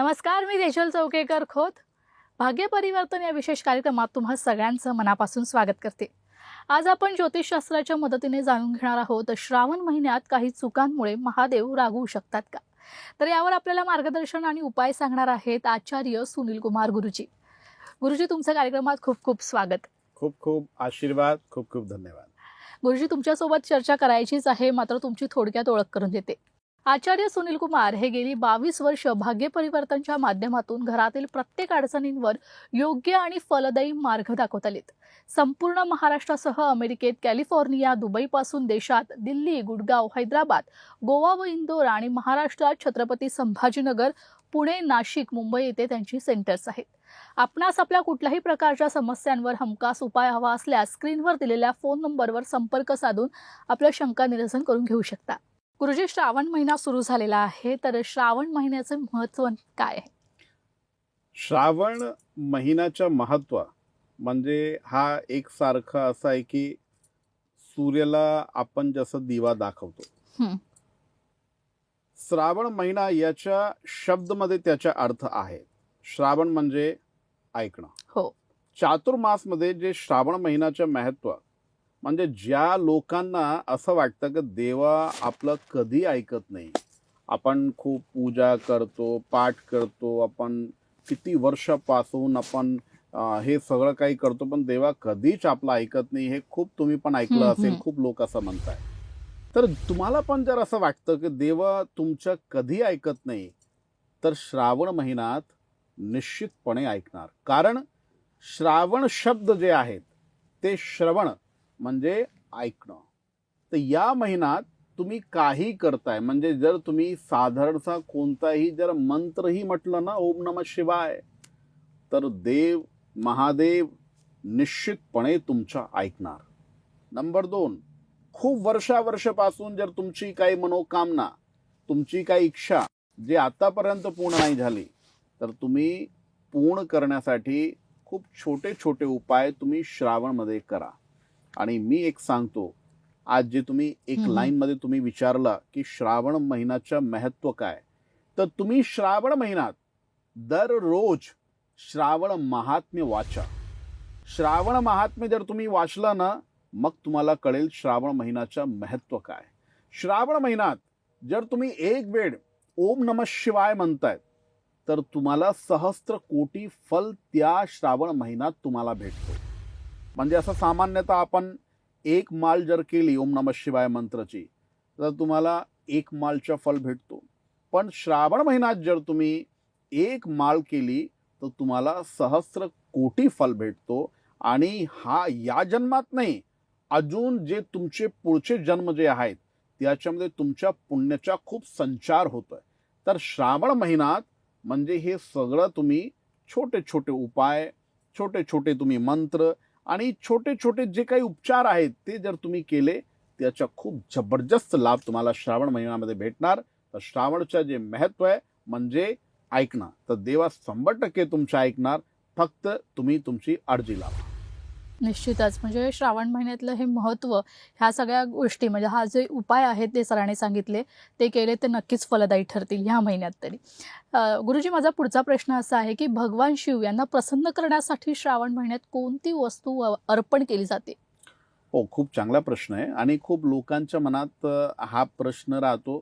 नमस्कार मी देशल चौकेकर खोत. भाग्य परिवर्तन या विशेष कार्यक्रमात तुम्हा सगळ्यांचं मनापासून स्वागत करते. आज आपण ज्योतिषशास्त्राच्या मदतीने जाणून घेणार आहोत श्रावण महिन्यात काही चुकांमुळे महादेव रागवू शकतात का? तर यावर आपल्याला मार्गदर्शन आणि उपाय सांगणार आहेत आचार्य सुनील कुमार गुरुजी. गुरुजी तुमचं कार्यक्रमात खूप खूप स्वागत. खूप खूप आशीर्वाद खूप खूप धन्यवाद. गुरुजी तुमच्यासोबत चर्चा करायचीच आहे मात्र तुमची थोडक्यात ओळख करून देते. आचार्य सुनील कुमार हे गेली बावीस वर्ष भाग्य परिवर्तनच्या माध्यमातून घरातील प्रत्येक अडचणींवर योग्य आणि फलदायी मार्ग दाखवत आलेत संपूर्ण महाराष्ट्रासह अमेरिकेत कॅलिफोर्निया दुबईपासून देशात दिल्ली गुडगाव हैदराबाद गोवा व इंदोर आणि महाराष्ट्रात छत्रपती संभाजीनगर पुणे नाशिक मुंबई येथे त्यांची सेंटर्स आहेत. आपणास आपल्या कुठल्याही प्रकारच्या समस्यांवर हमखास उपाय हवा असल्यास स्क्रीनवर दिलेल्या फोन नंबरवर संपर्क साधून आपल्या शंका निरसन करून घेऊ शकता. गुरुजी श्रावण महिना सुरू झालेला आहे तर श्रावण महिन्याचे महत्त्व काय आहे श्रावण महिन्याचं महत्त्व म्हणजे हा एक सारखा असा आहे की सूर्याला आपण जसं दिवा दाखवतो. श्रावण महिना याच्या शब्दमध्ये त्याचा अर्थ आहे श्रावण म्हणजे ऐकणं हो. चातुर्मासमध्ये जे श्रावण महिन्याचं महत्त्व म्हणजे ज्या लोकांना असं वाटतं की देवा आपलं कधी ऐकत नाही. आपण खूप पूजा करतो पाठ करतो आपण किती वर्षापासून आपण हे सगळं काही करतो पण देवा कधीच आपलं ऐकत नाही. हे खूप तुम्ही पण ऐकलं असेल. खूप लोक असं म्हणताय. तर तुम्हाला पण जर असं वाटतं की देवा तुमचं कधी ऐकत नाही तर श्रावण महिन्यात निश्चितपणे ऐकणार. कारण श्रावण शब्द जे आहेत ते श्रवण म्हणजे ऐकणं. तर या महिन्यात तुम्ही काही करताय. म्हणजे जर तुम्ही साधारणचा कोणताही जर मंत्रही म्हटलं ना ओम नम शिवाय तर देव महादेव निश्चितपणे तुमच्या ऐकणार. नंबर दोन खूप वर्षावर्षापासून जर तुमची काही मनोकामना तुमची काही इच्छा जे आतापर्यंत पूर्ण नाही झाली तर तुम्ही पूर्ण करण्यासाठी खूप छोटे छोटे उपाय तुम्ही श्रावणमध्ये करा. आणि मी एक सांगतो आज जे तुम्ही एक हम्म. लाईन मध्ये तुम्ही विचारला की श्रावण महिन्याचं महत्त्व काय तर तुम्ही श्रावण महिन्यात दररोज श्रावण महात्म्य वाचा. श्रावण महात्म्य जर तुम्ही वाचलं ना मग तुम्हाला कळेल श्रावण महिन्याचं महत्त्व काय. श्रावण महिन्यात जर तुम्ही एक वेळ ओम नम शिवाय म्हणताय तर तुम्हाला सहस्त्र कोटी फल त्या श्रावण महिन्यात तुम्हाला भेटतो. म्हणजे असं सामान्यतः आपण एक माळ जर केली ओम नम शिवाय मंत्राची तर तुम्हाला एक मालचा फल भेटतो. पण श्रावण महिन्यात जर तुम्ही एक माळ केली तर तुम्हाला सहस्र कोटी फल भेटतो. आणि हा या जन्मात नाही अजून जे तुमचे पुढचे जन्म जे आहेत त्याच्यामध्ये तुमच्या पुण्याचा खूप संचार होतो आहे तर श्रावण महिन्यात म्हणजे हे सगळं तुम्ही छोटे छोटे उपाय छोटे छोटे तुम्ही मंत्र आणि छोटे छोटे जे काही उपचार आहेत ते जर तुम्ही केले त्याचा खूप जबरदस्त लाभ तुम्हाला श्रावण महिन्यामध्ये भेटणार. तर श्रावणचं जे महत्त्व आहे म्हणजे ऐकणं. तर देवा शंभर टक्के तुमचं ऐकणार. फक्त तुम्ही तुमची अर्जी लावा. निश्चितच. म्हणजे श्रावण महिन्यातलं हे महत्त्व ह्या सगळ्या गोष्टी म्हणजे हा जे उपाय आहेत ते सरांनी सांगितले ते केले ते नक्कीच फलदायी ठरतील ह्या महिन्यात तरी. गुरुजी माझा पुढचा प्रश्न असा आहे की भगवान शिव यांना प्रसन्न करण्यासाठी श्रावण महिन्यात कोणती वस्तू अर्पण केली जाते? हो खूप चांगला प्रश्न आहे आणि खूप लोकांच्या मनात हा प्रश्न राहतो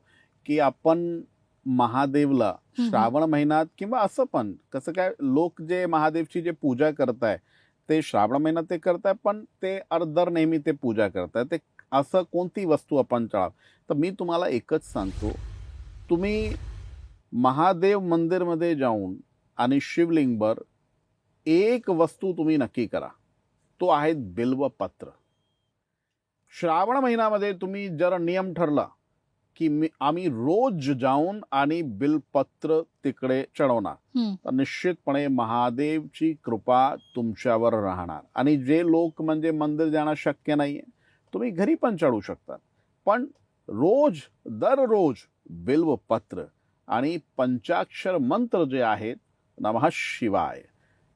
की आपण महादेवला. श्रावण महिन्यात किंवा असं पण कसं काय लोक जे महादेवची जे पूजा करताय ते श्रावण महिन्यात ते करताय पण ते अर्धर नेहमी ते पूजा करताय. ते असं कोणती वस्तू आपण टाळा तर मी तुम्हाला एकच सांगतो. तुम्ही महादेव मंदिरमध्ये जाऊन आणि शिवलिंगवर एक वस्तू तुम्ही नक्की करा. तो आहे बिल्वपत्र. श्रावण महिन्यामध्ये तुम्ही जर नियम ठरला की मी आम्ही रोज जाऊन आणि बिलपत्र तिकडे चढवणार. तर निश्चितपणे महादेवची कृपा तुमच्यावर राहणार. आणि जे लोक म्हणजे मंदिर जाणं शक्य नाहीये तुम्ही घरी पण चढवू शकता पण रोज दररोज बिल्वपत्र आणि पंचाक्षर मंत्र जे आहेत नमः शिवाय.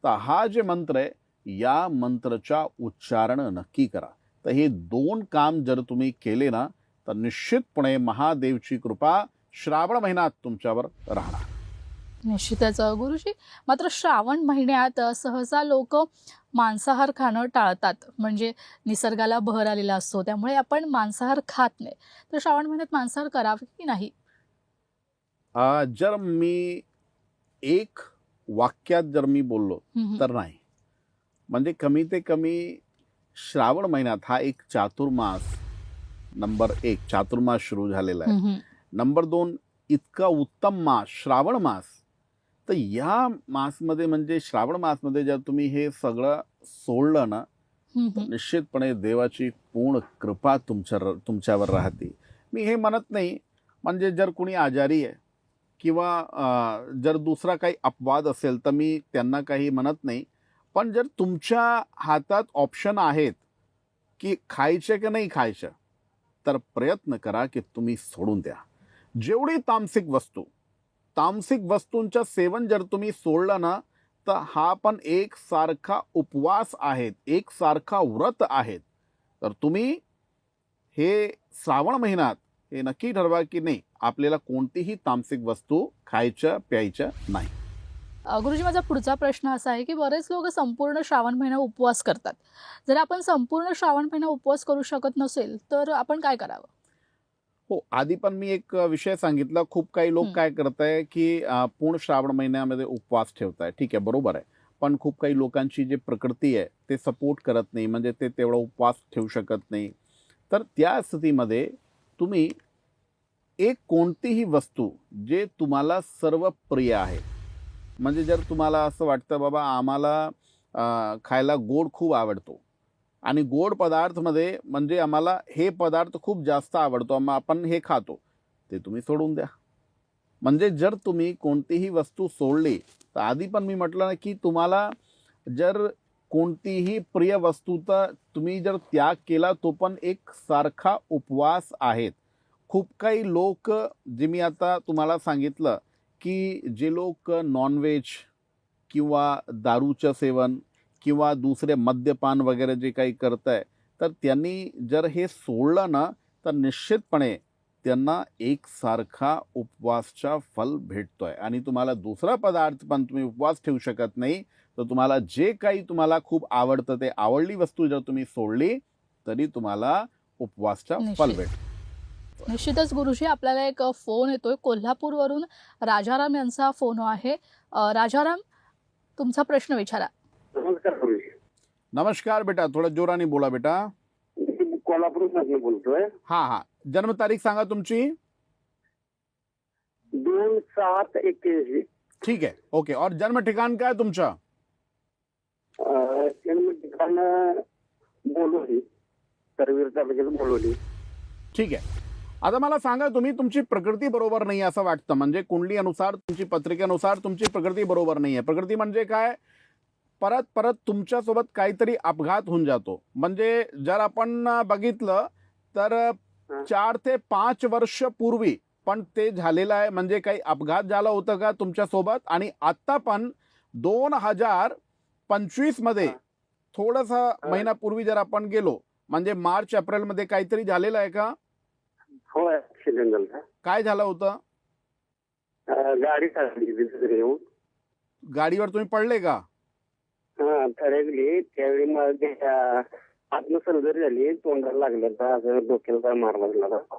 तर हा जे मंत्र आहे या मंत्राचा उच्चारण नक्की करा. तर हे दोन काम जर तुम्ही केले ना तर निश्चितपणे महादेवची कृपा श्रावण महिन्यात तुमच्यावर राहणार. निश्चितच गुरुजी. मात्र श्रावण महिन्यात सहसा लोक मांसाहार खाणं टाळतात. म्हणजे निसर्गाला बहर आलेला असतो. त्यामुळे आपण मांसाहार खात नाही. तर श्रावण महिन्यात मांसाहार करावे की नाही? जर मी एक वाक्यात जर मी बोललो. तर नाही. म्हणजे कमी ते कमी श्रावण महिन्यात हा एक चातुर्मास नंबर एक चातुर्मास सुरू झालेला आहे. नंबर दोन इतका उत्तम मास श्रावण मास तर या मासमध्ये म्हणजे श्रावण मासमध्ये जर तुम्ही हे सगळं सोडलं ना. निश्चितपणे देवाची पूर्ण कृपा तुमच्या तुमच्यावर राहते मी हे म्हणत नाही म्हणजे जर कुणी आजारी आहे किंवा जर दुसरा काही अपवाद असेल तर मी त्यांना काही म्हणत नाही पण जर तुमच्या हातात ऑप्शन आहेत की खायचे की नाही खायचं तर प्रयत्न करा की तुम्ही सोडून द्या. जेवढी तामसिक वस्तू तामसिक वस्तूंच्या सेवन जर तुम्ही सोडलं ना तर हा पण एक सारखा उपवास आहेत एक सारखा व्रत आहेत. तर तुम्ही हे श्रावण महिन्यात हे नक्की ठरवा की नाही आपल्याला कोणतीही तामसिक वस्तू खायच्या प्यायच्या नाही. गुरुजी माझा पुढचा प्रश्न असा आहे की बरेच लोक संपूर्ण श्रावण महिना उपवास करतात. जर आपण संपूर्ण श्रावण महिना उपवास करू शकत नसेल तर आपण काय करावं? हो आधी पण मी एक विषय सांगितला. खूप काही लोक. काय करताय की अं, पूर्ण श्रावण महिन्यामध्ये उपवास ठेवताय. ठीक आहे बरोबर आहे. पण खूप काही लोकांची जी प्रकृती आहे ते सपोर्ट करत नाही. म्हणजे ते तेवढा उपवास ठेवू शकत नाही. तर त्या स्थितीमध्ये तुम्ही एक कोणतीही वस्तू जे तुम्हाला सर्व प्रिय आहे म्हणजे जर तुम्हाला असं वाटतं बाबा आम्हाला खायला गोड खूप आवडतो. आणि गोड पदार्थमध्ये म्हणजे आम्हाला हे पदार्थ खूप जास्त आवडतो मग आपण हे खातो ते तुम्ही सोडून द्या. म्हणजे जर तुम्ही कोणतीही वस्तू सोडली तर आधी पण मी म्हटलं ना की तुम्हाला जर कोणतीही प्रिय वस्तूचा तुम्ही जर त्याग केला तो पण एक सारखा उपवास आहेत खूप काही लोक जे मी आता तुम्हाला सांगितलं की जे लोक नॉनव्हेज किंवा दारूचं सेवन किंवा दुसरे मद्यपान वगैरे जे काही करत आहे तर त्यांनी जर हे सोडलं ना तर निश्चितपणे त्यांना एकसारखा उपवासचा फल भेटतोय आणि तुम्हाला दुसरा पदार्थ पण तुम्ही उपवास ठेवू शकत नाही तर तुम्हाला जे काही तुम्हाला खूप आवडतं ते आवडली वस्तू जर तुम्ही सोडली तरी तुम्हाला उपवासचा फल निश्चित. निश्चितच गुरुजी आपल्याला एक फोन येतोय. कोल्हापूरवरून राजाराम यांचा फोन आहे. राजाराम तुमचा प्रश्न विचारा. नमस्कार गुरुजी. नमस्कार बेटा. थोडं जोराने बोला बेटा. मी कोल्हापूरमधून बोलतोय. हां हां. जन्मतारीख सांगा तुमची. दोन सात एक्क्याऐंशी ठीक आहे. ओके. और जन्म ठिकाण काय तुमचं? जन्म ठिकाण बोलवली करवीर तालुक्यात बोलवली ठीक आहे. आता मला सांगा तुम्ही तुमची प्रकृती बरोबर नाही असं वाटतं. म्हणजे कुंडली अनुसार तुमची पत्रिकेनुसार तुमची प्रकृती बरोबर नाही आहे प्रकृती म्हणजे काय? परत परत तुमच्यासोबत काहीतरी अपघात होऊन जातो. म्हणजे जर आपण बघितलं तर चार ते पाच वर्ष पूर्वी पण ते झालेलं आहे. म्हणजे काही अपघात झाला होतं का तुमच्यासोबत? आणि आत्ता पण दोन हजार पंचवीसमध्ये हा. थोडासा महिन्यापूर्वी जर आपण गेलो म्हणजे मार्च एप्रिलमध्ये काहीतरी झालेलं आहे का? हो ऍक्सिडेंट झाला. काय झालं होतं? गाडी चालली येऊन गाडीवर तुम्ही पडले का? हा त्यावेळी मग झाली. तोंडाला लागलं असं डोक्याला काय मारला लागला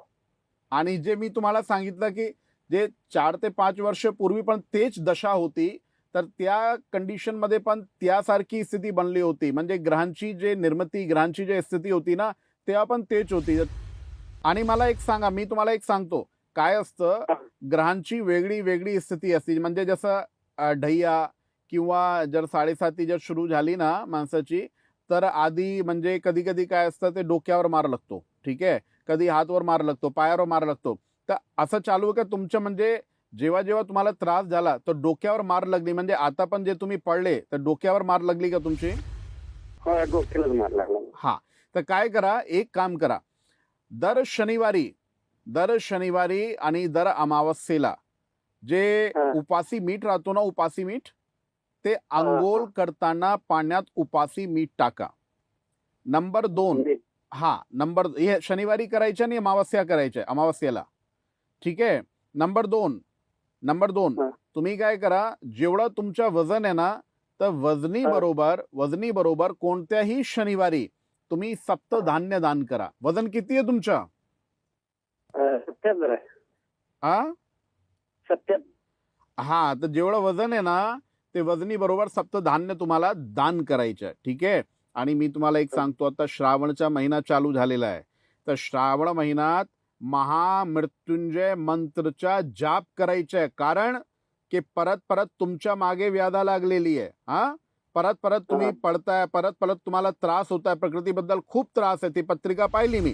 आणि जे मी तुम्हाला सांगितलं की जे चार ते पाच वर्ष पूर्वी पण तेच दशा होती तर त्या कंडिशनमध्ये पण त्यासारखी स्थिती बनली होती. म्हणजे ग्रहांची जे निर्मिती ग्रहांची जी स्थिती होती ना तेव्हा पण तेच होती. आणि मला एक सांगा मी तुम्हाला एक सांगतो. काय असतं ग्रहांची वेगळी वेगळी स्थिती असते. म्हणजे जसं ढैया किंवा जर साडेसाती जर सुरू झाली ना माणसाची तर आधी म्हणजे कधी कधी काय असतं ते डोक्यावर मार लागतो. ठीक आहे? कधी हातवर मार लागतो पायावर मार लागतो. तर असं चालू आहे का तुमचं? म्हणजे जेव्हा जेव्हा तुम्हाला त्रास झाला तर डोक्यावर मार लागली. म्हणजे आता पण जे तुम्ही पडले तर डोक्यावर मार लागली का तुमची? हो मार लागला. हा. तर काय करा एक काम करा. दर शनिवारी दर शनिवारी आणि दर अमावस्येला जे. उपासी मीठ राहतो ना उपासी मीठ ते आंघोळ करताना पाण्यात उपासी मीठ टाका नंबर दोन म्हणजे, हा नंबर हे शनिवारी करायचं आणि अमावस्या करायचं अमावस्येला ठीक आहे नंबर दोन नंबर दोन. तुम्ही काय करा जेवढं तुमच्या वजन आहे ना तर वजनी. बरोबर वजनी बरोबर कोणत्याही शनिवारी तुम्ही सप्त धान्य दान करा. वजन किती आहे तुमचं? अं, सत्याहत्तर आहे. हा हा तर जेवढं वजन आहे ना ते वजनी बरोबर सप्त धान्य तुम्हाला दान करायचं आहे, ठीक आहे? आणि मी तुम्हाला एक सांगतो आता श्रावणचा महिना चालू झालेला आहे. तर श्रावण महिन्यात महामृत्युंजय मंत्रचा जाप करायचा आहे. कारण की परत परत तुमच्या मागे व्याधा लागलेली आहे. हा? परत परत तुम्ही. पडताय परत परत तुम्हाला त्रास होत आहे प्रकृतीबद्दल खूप त्रास आहे. ती पत्रिका पाहिली मी.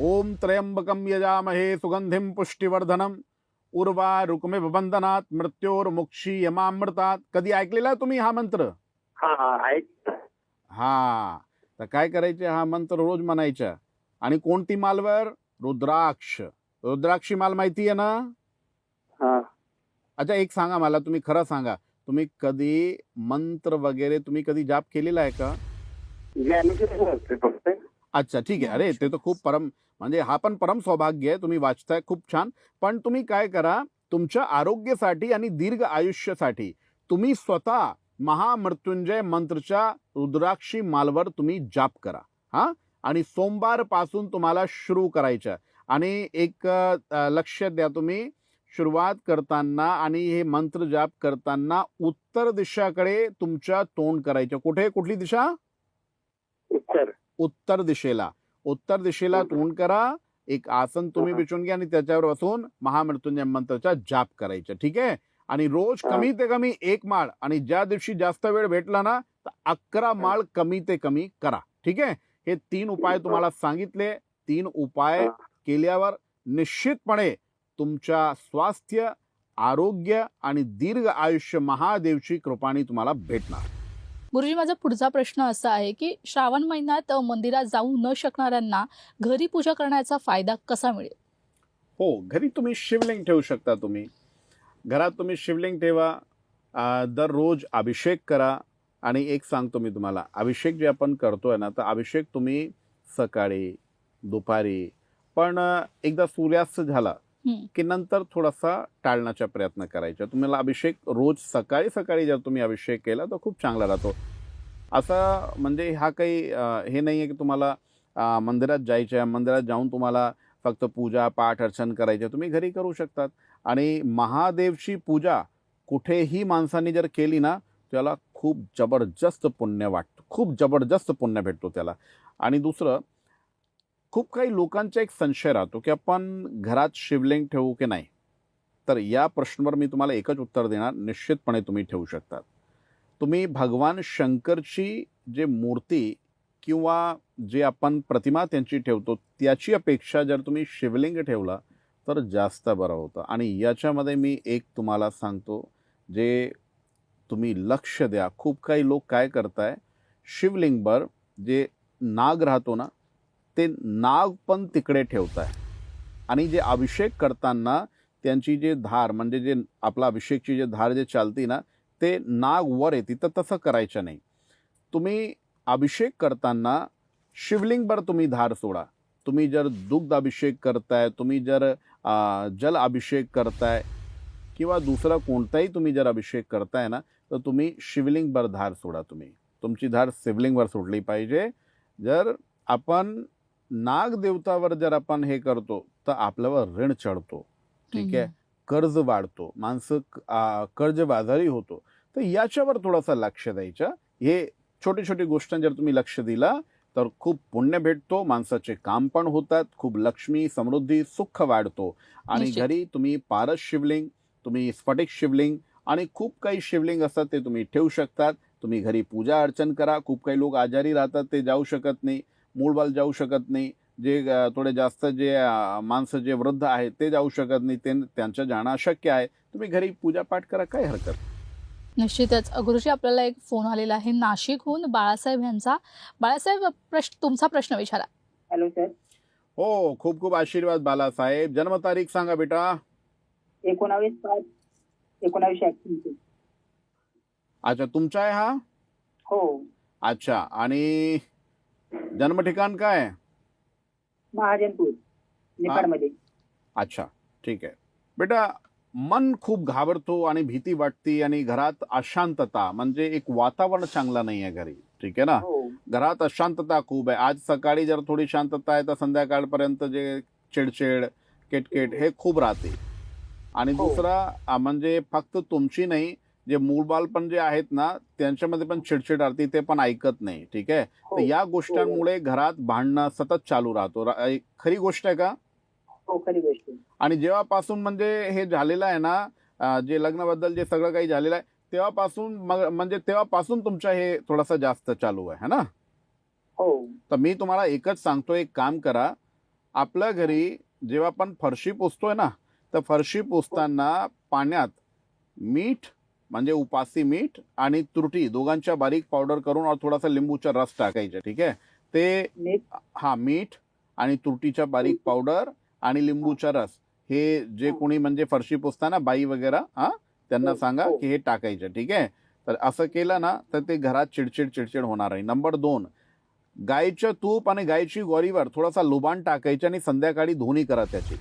ओम त्र्यंबकम यजामहे सुगंधिम पुष्टिवर्धनम उर्वा रुक्मे बंधनात मृत्योर मुक्षी यमामृतात. कधी ऐकलेला तुम्ही हा मंत्र? हा हा हा. तर काय करायचे? हा मंत्र रोज म्हणायचा. आणि कोणती मालवर रुद्राक्ष. रुद्राक्षी माल माहिती आहे ना? हा. अच्छा एक सांगा मला. तुम्ही खरं सांगा. तुम्ही कधी मंत्र वगैरे तुम्ही कधी जाप केलेला आहे का? अच्छा ठीक आहे. अरे ते तर खूप परम म्हणजे हा पण परम सौभाग्य आहे. तुम्ही वाचताय खूप छान. पण तुम्ही काय करा तुमच्या आरोग्यासाठी आणि दीर्घ आयुष्यासाठी तुम्ही स्वतः महामृत्युंजय मंत्रच्या रुद्राक्षी मालवर तुम्ही जाप करा. हा? आणि सोमवारपासून तुम्हाला सुरू करायचं आणि एक लक्ष द्या तुम्ही. सुरुवात करताना आणि हे मंत्र जाप करताना उत्तर दिशाकडे तुमच्या तोंड करायचं. कुठे? कुठली दिशा? उत्तर. उत्तर दिशेला. उत्तर दिशेला हम्म. तोंड करा. एक आसन तुम्ही हा. बिछून घ्या आणि त्याच्यावर बसून महामृत्युंजय मंत्राचा जाप करायचा. ठीक आहे? आणि रोज हा. कमी ते कमी एक माळ आणि ज्या दिवशी जास्त वेळ भेटला ना तर अकरा माळ कमी ते कमी करा. ठीक आहे? हे तीन उपाय तुम्हाला सांगितले. तीन उपाय हा. केल्यावर निश्चितपणे तुमच्या स्वास्थ्य आरोग्य आणि दीर्घ आयुष्य महादेवची कृपाने तुम्हाला भेटणार गुरुजी माझा पुढचा प्रश्न असा आहे की श्रावण महिन्यात मंदिरात जाऊ न शकणाऱ्यांना घरी पूजा करण्याचा फायदा कसा मिळेल हो घरी तुम्ही शिवलिंग ठेवू शकता तुम्ही घरात तुम्ही शिवलिंग ठेवा दररोज अभिषेक करा आणि एक सांगतो मी तुम्हाला अभिषेक जे आपण करतोय ना तर अभिषेक तुम्ही सकाळी दुपारी पण एकदा सूर्यास्त झाला. की नंतर थोडासा टाळण्याचा प्रयत्न करायचा. तुम्हाला अभिषेक रोज सकाळी सकाळी जर तुम्ही अभिषेक केला तर खूप चांगला राहतो. असं म्हणजे हा काही हे नाही आहे की तुम्हाला मंदिरात जायचं आहे मंदिरात जाऊन तुम्हाला फक्त पूजा पाठ अर्चन करायचे तुम्ही घरी करू शकतात. आणि महादेवची पूजा कुठेही माणसाने जर केली ना त्याला खूप जबरदस्त पुण्य वाटतं. खूप जबरदस्त पुण्य भेटतो त्याला. आणि दुसरं खूप काही लोकांचा एक संशय राहतो की आपण घरात शिवलिंग ठेवू की नाही? तर या प्रश्नावर मी तुम्हाला एकच उत्तर देणार. निश्चितपणे तुम्ही ठेवू शकतात. तुम्ही भगवान शंकरची जे मूर्ती किंवा जे आपण प्रतिमा त्यांची ठेवतो त्याची अपेक्षा जर तुम्ही शिवलिंग ठेवला तर जास्त बरं होतं. आणि याच्यामध्ये मी एक तुम्हाला सांगतो जे तुम्ही लक्ष द्या. खूप काही लोक काय करताय? शिवलिंगवर जे नाग राहतो ना ते नाग पण तिकडे ठेवत आहे आणि जे अभिषेक करताना त्यांची जे धार म्हणजे जे आपला अभिषेकची जे धार जे चालती ना ते नाग वर येते. तर तसं करायचं नाही. तुम्ही अभिषेक करताना शिवलिंगवर तुम्ही धार सोडा. तुम्ही जर दुग्ध अभिषेक करताय तुम्ही जर जल अभिषेक करताय किंवा दुसरा कोणताही तुम्ही जर अभिषेक करताय ना तर तुम्ही शिवलिंगवर धार सोडा तुम्ही. तुमची धार शिवलिंगवर सोडली पाहिजे. जर आपण नागदेवतावर जर आपण हे करतो तर आपल्यावर ऋण चढतो. ठीक आहे? कर्ज वाढतो. माणसं आ, कर्जबाजारी होतो. तर याच्यावर थोडंसं लक्ष द्यायचं. हे छोटी छोटी गोष्ट जर तुम्ही लक्ष दिला तर खूप पुण्य भेटतो. माणसाचे काम पण होतात. खूप लक्ष्मी समृद्धी सुख वाढतो. आणि. घरी तुम्ही पारस शिवलिंग तुम्ही स्फटिक शिवलिंग आणि खूप काही शिवलिंग असतात ते तुम्ही ठेवू शकतात. तुम्ही घरी पूजा अर्चन करा. खूप काही लोक आजारी राहतात ते जाऊ शकत नाही. मूळबाल जाऊ शकत नाही. जे थोडे जास्त जे माणसं जे वृद्ध आहेत ते जाऊ शकत नाही. ते त्यांचं जाणं अशक्य आहे. तुम्ही घरी पूजापाठ करा काय हरकत? निश्चितच. गुरुजी आपल्याला एक फोन आलेला आहे. नाशिकहून बाळासाहेब यांचा. बाळासाहेब प्रश्न तुमचा प्रश्न विचारा. Hello sir. हो खूप खूप आशीर्वाद बालासाहेब जन्मतारीख सांगा बेटा. एकोणावीस पाच एकोणावीसशे अच्छा तुमचा आहे हा? हो. अच्छा आणि जन्म ठिकाण काय? महाजनपूर अच्छा ठीक आहे. बेटा मन खूप घाबरतो आणि भीती वाटते आणि घरात अशांतता म्हणजे एक वातावरण चांगलं नाही आहे घरी. ठीक आहे ना? हो. घरात अशांतता खूप आहे. आज सकाळी जर थोडी शांतता आहे तर संध्याकाळपर्यंत जे चिडचिड किटकिट हे खूप राहते. आणि हो. दुसरा म्हणजे फक्त तुमची नाही जे मूळबाल पण जे आहेत ना त्यांच्यामध्ये पण चिडचिड राहते ते पण ऐकत नाही ठीक आहे? हो तर या गोष्टींमुळे घरात भांडणं सतत चालू राहतो. खरी गोष्ट आहे का? हो खरी गोष्ट आहे. आणि जेव्हापासून म्हणजे हे झालेलं आहे ना जे लग्नाबद्दल जे सगळं काही झालेलं आहे तेव्हापासून म्हणजे तेव्हापासून तुमचं हे थोडंसं जास्त चालू आहे है ना? हो. तर मी तुम्हाला एकच सांगतो एक काम करा. आपल्या घरी जेव्हा आपण फरशी पुसतोय ना तर फरशी पुसताना पाण्यात मीठ म्हणजे उपासी मीठ आणि तुरटी दोघांच्या बारीक पावडर करून और थोडासा लिंबूचा रस टाकायचा ठीक आहे? ते हा मीठ आणि तुरटीच्या बारीक पावडर आणि लिंबूचा रस. हे जे. कोणी म्हणजे फरशी पुसताना बाई वगैरे हा त्यांना हो, सांगा हो. की हे टाकायचं ठीक आहे? तर असं केलं ना तर ते घरात चिडचिड चिडचिड होणार आहे. नंबर दोन गायचं तूप आणि गायची गोरीवर थोडासा लुबान टाकायचं आणि संध्याकाळी धुणी करा त्याची.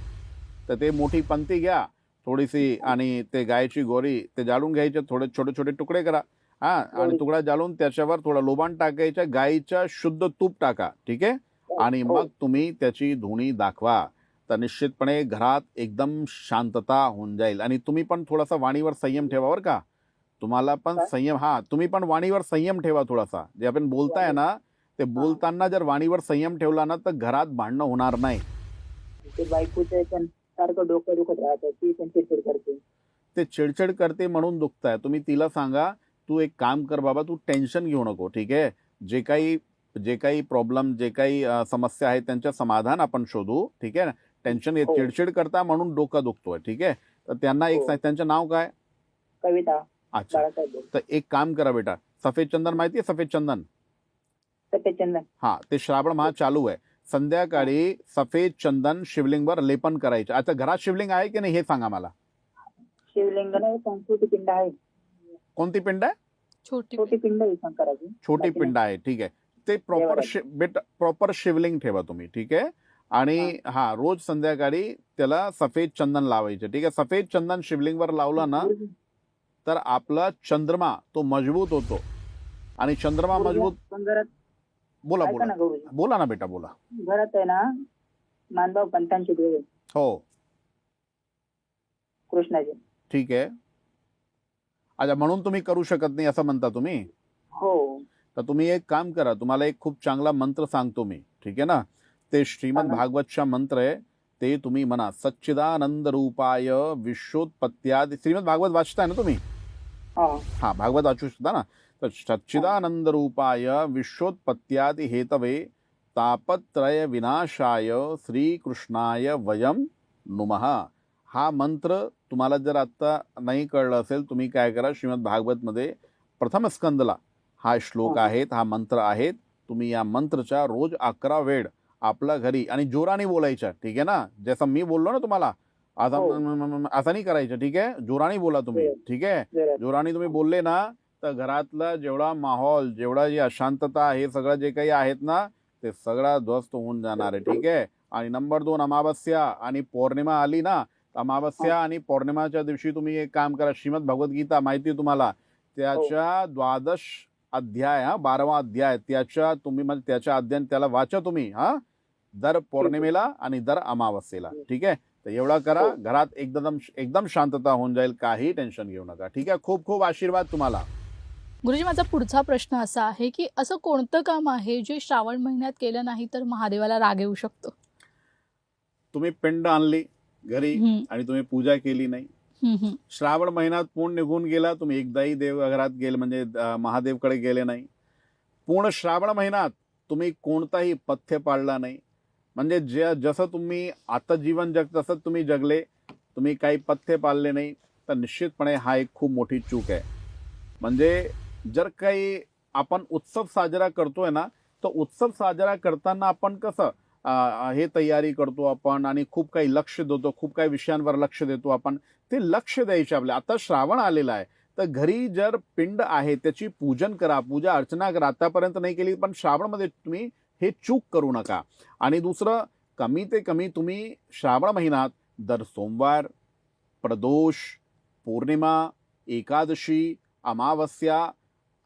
तर ते मोठी पंती घ्या. थोडीशी आणि ते गायची गोरी ते जाळून घ्यायचे थोडे छोटे छोटे तुकडे करा. हा आणि हो. तुकडा जाळून त्याच्यावर थोडा लोबान टाकायचं गायचं शुद्ध तूप टाका ठीक आहे? आणि हो. मग तुम्ही त्याची धुणी दाखवा. तर निश्चितपणे घरात एकदम शांतता होऊन जाईल. आणि तुम्ही पण थोडासा वाणीवर संयम ठेवा बरं का. तुम्हाला पण? संयम हा तुम्ही पण वाणीवर संयम ठेवा थोडासा. जे आपण बोलताय ना ते बोलताना जर वाणीवर संयम ठेवला ना तर घरात भांडणं होणार नाही. सारखं डोकं दुखत राहतं ती पण चिडचिड करते. ते चिडचिड करते म्हणून दुखताय. तुम्ही तिला सांगा तू एक काम कर बाबा तू टेन्शन घेऊ नको ठीक आहे? जे काही जे काही प्रॉब्लेम जे काही समस्या आहेत त्यांच्या समाधान आपण शोधू ठीक आहे? ना टेन्शन येत हो. चिडचिड करता म्हणून डोकं दुखतोय ठीक आहे? तर त्यांना एक हो. त्यांचं नाव काय? कविता. अच्छा. तर एक काम करा बेटा सफेद चंदन माहिती आहे सफेद चंदन? सफेद चंदन. हा ते श्रावण महा चालू आहे. संध्याकाळी सफेद चंदन शिवलिंगवर लेपन करायचं. आता घरात शिवलिंग आहे की नाही हे सांगा मला. शिवलिंग नाही संस्कृती पिंड आहे. कोणती पिंड आहे? छोटी छोटी पिंड आहे शंकराची. छोटी पिंड आहे ठीक आहे. ते प्रॉपर. बेट प्रॉपर शिवलिंग ठेवा तुम्ही ठीक आहे? आणि हा. रोज संध्याकाळी त्याला सफेद चंदन लावायचं ठीक आहे? सफेद चंदन शिवलिंगवर लावला ना तर आपला चंद्रमा तो मजबूत होतो. आणि चंद्रमा मजबूत पण बोला बोला. ना बोला ना बेटा बोला. घरात आहे ना मानभाव पंतांची देव आहे, हो. कृष्णाची ठीक आहे. अच्छा म्हणून तुम्ही करू शकत नाही असं म्हणता तुम्ही? हो. तर तुम्ही एक काम करा तुम्हाला एक खूप चांगला मंत्र सांगतो मी. ठीक आहे ना? ते श्रीमद सांगा. भागवतच्या मंत्र आहे. ते तुम्ही म्हणा सच्चिदानंद रूपाय विश्वोत्पत्त्यादि श्रीमद भागवत वाचताय ना तुम्ही? हा. भागवत वाचू शकता ना? तर सच्चिदानंद रूपाय विश्वोत्पत्त्यादि हेतवे तापत्रय विनाशाय श्रीकृष्णाय वयम नुमः. हा मंत्र तुम्हाला जर आता नाही कळलं असेल तुम्ही काय करा? श्रीमद भागवतमध्ये प्रथम स्कंदला हा श्लोक. आहेत हा मंत्र आहेत. तुम्ही या मंत्रच्या रोज अकरा वेळ आपल्या घरी आणि जोराने बोलायच्या ठीक आहे ना? जसं मी बोललो ना तुम्हाला आता हो. असं नाही करायचं ठीक आहे? जोराने बोला तुम्ही हो. ठीक आहे? जरा जोराने तुम्ही बोलले ना तर घरातला जेवढा माहोल जेवढा जी अशांतता हे सगळं जे काही आहेत ना ते सगळा ध्वस्त होऊन जाणार आहे ठीक आहे? आणि नंबर दोन अमावस्या आणि पौर्णिमा आली ना तर अमावस्या आणि पौर्णिमाच्या दिवशी तुम्ही एक काम करा श्रीमद भगवद्गीता माहिती आहे तुम्हाला? त्याच्या द्वादश अध्याय हा बारावा अध्याय त्याच्या तुम्ही म्हणजे त्याच्या अध्ययन त्याला वाचा तुम्ही हा? दर पौर्णिमेला आणि दर अमावस्येला ठीक आहे? तर एवढा करा. हो. घरात एकदम एकदम शांतता होऊन जाईल. काही टेन्शन घेऊ नका. ठीक आहे? खूप खूप आशीर्वाद तुम्हाला. गुरुजी माझा पुढचा प्रश्न असा आहे की असं कोणतं काम आहे जे श्रावण महिन्यात केलं नाही तर महादेवाला राग येऊ शकतो? तुम्ही पिंड आणली घरी आणि तुम्ही पूजा केली नाही. श्रावण महिन्यात पूर्ण निघून गेला तुम्ही एकदाही देवघरात गेले म्हणजे महादेवकडे गेले नाही. पूर्ण श्रावण महिन्यात तुम्ही कोणताही पथ्य पाळला नाही. म्हणजे ज जसं तुम्ही आता जीवन जग तसं तुम्ही जगले तुम्ही काही पथ्य पाळले नाही तर निश्चितपणे हा एक खूप मोठी चूक आहे. म्हणजे जर काही आपण उत्सव साजरा करतोय ना तर उत्सव साजरा करताना आपण कसं हे तयारी करतो आपण आणि खूप काही लक्ष देतो खूप काही विषयांवर लक्ष देतो आपण ते लक्ष द्यायचे आपले. आता श्रावण आलेला आहे तर घरी जर पिंड आहे त्याची पूजन करा पूजा अर्चना करा आतापर्यंत नाही केली पण श्रावणमध्ये तुम्ही हे चूक करू नका. आणि दुसरं कमी ते कमी तुम्ही श्रावण महिन्यात दर सोमवार प्रदोष पौर्णिमा एकादशी अमावस्या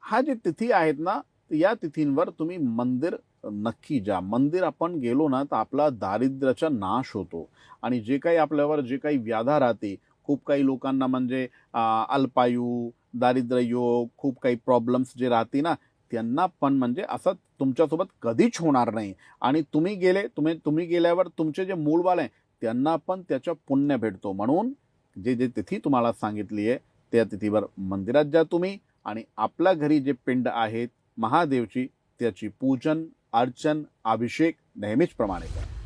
हा जे तिथी आहेत ना या तिथींवर तुम्ही मंदिर नक्की जा. मंदिर आपण गेलो ना तर आपला दारिद्र्याचा नाश होतो. आणि जे काही आपल्यावर जे काही व्याधा राहते खूप काही लोकांना म्हणजे अल्पायू दारिद्र्य योग खूप काही प्रॉब्लेम्स जे राहते ना त्यांना पण म्हणजे असं तुमच्यासोबत कधीच होणार नाही. आणि तुम्ही गेले तुम्ही तुम्ही गेल्यावर तुमचे जे मूळवाले आहे त्यांना पण त्याचं पुण्य भेटतो. म्हणून जे जे तिथी तुम्हाला सांगितली आहे त्या तिथीवर मंदिरात जा तुम्ही आणि आपल्या घरी जे पिंड आहेत महादेवची त्याची पूजन अर्चन अभिषेक नेहमीच प्रमाणे करा.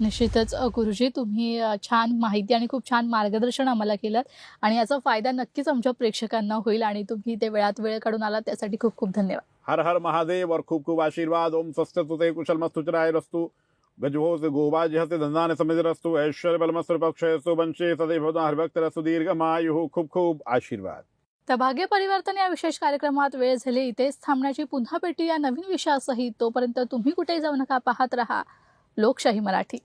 निश्चितच. गुरुजी तुम्ही छान माहिती आणि खूप छान मार्गदर्शन आम्हाला केलं आणि याचा फायदा नक्कीच आमच्या प्रेक्षकांना होईल आणि तुम्ही ते वेळात वेळ काढून आला त्यासाठी खूप खूप धन्यवाद. हर हर महादेव और खूब खूब आशीर्वाद. ओम स्वस्थ तुते कुशल मस्तु चिराय रस्तु. गजभो से गोबा जहते धंधान समित रस्तु. ऐश्वर्य बलमस्त्र पक्षयस्तु वंशे सदैव हरिभक्त रस्तु दीर्घमायु खूप खूप आशीर्वाद. तर भाग्य परिवर्तन या विशेष कार्यक्रमात वेळ झाली. इथेच थांबण्याची पुन्हा भेटू या नवीन विषयासहित. तोपर्यंत तुम्ही कुठेही जाऊ नका पाहत रहा. लोकशाही मराठी.